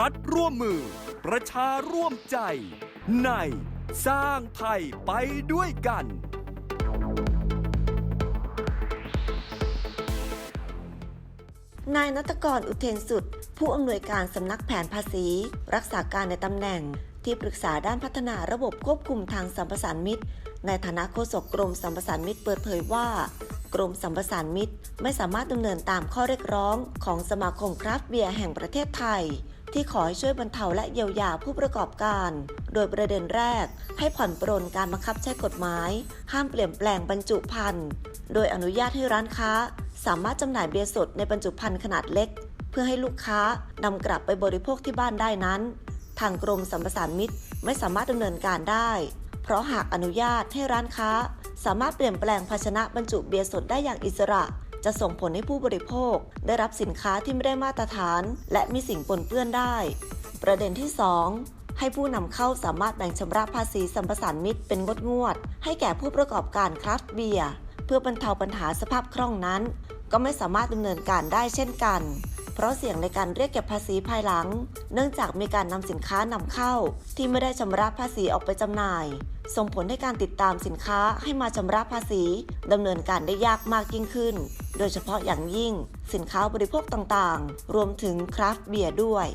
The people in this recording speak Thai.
รัฐร่วมมือ ประชาร่วมใจ ในสร้างไทยไปด้วยกัน นายนัตกรอุเทนสุด ผู้อำนวยการสำนักแผนภาษี รักษาการในตำแหน่ง ที่ปรึกษาด้านพัฒนาระบบควบคุมทางสัมปสานมิตร ในฐานะโฆษกกรมสัมปสานมิตรเปิดเผยว่ากรมสัมปสานมิตร ไม่สามารถดำเนินตามข้อเรียกร้องของสมาคมคราฟเบียร์แห่งประเทศไทย ที่ขอให้ช่วยบรรเทาและเยียวยาผู้ประกอบการ โดยประเด็นแรก ให้ผ่อนปรนการบังคับใช้กฎหมาย ห้ามเปลี่ยนแปลงบรรจุภัณฑ์ โดยอนุญาตให้ร้านค้า สามารถจำหน่ายเบียร์สดในบรรจุภัณฑ์ขนาดเล็ก เพื่อให้ลูกค้านำกลับไปบริโภคที่บ้านได้นั้น ทางกรมสัมปสานมิตรไม่สามารถดำเนินการได้ เพราะหากอนุญาตให้ร้านค้า สามารถเปลี่ยนแปลงภาชนะบรรจุเบียร์สดได้อย่างอิสระ จะส่งผลให้ผู้บริโภค ได้รับสินค้าที่ไม่ได้มาตรฐาน และมีสิ่งปนเปื้อนได้ ประเด็นที่ 2ให้ผู้นำเข้าสามารถแบ่งชำระภาษีสัมปสานมิตรเป็นงดงวด ให้แก่ผู้ประกอบการคราฟต์เบียร์เพื่อบรรเทาปัญหาสภาพคล่องนั้น ก็ไม่สามารถดำเนินการได้เช่นกัน เพราะเสี่ยงในการเรียกเก็บภาษีภายหลัง เนื่องจากมีการนำสินค้านำเข้า ที่ไม่ได้ชำระภาษีออกไปจำหน่าย ส่งผลให้การติดตามสินค้าให้มาชำระภาษีดำเนินการได้ยากมากยิ่งขึ้น โดยเฉพาะอย่างยิ่งสินค้าบริโภคต่างๆ รวมถึงคราฟต์เบียร์ด้วย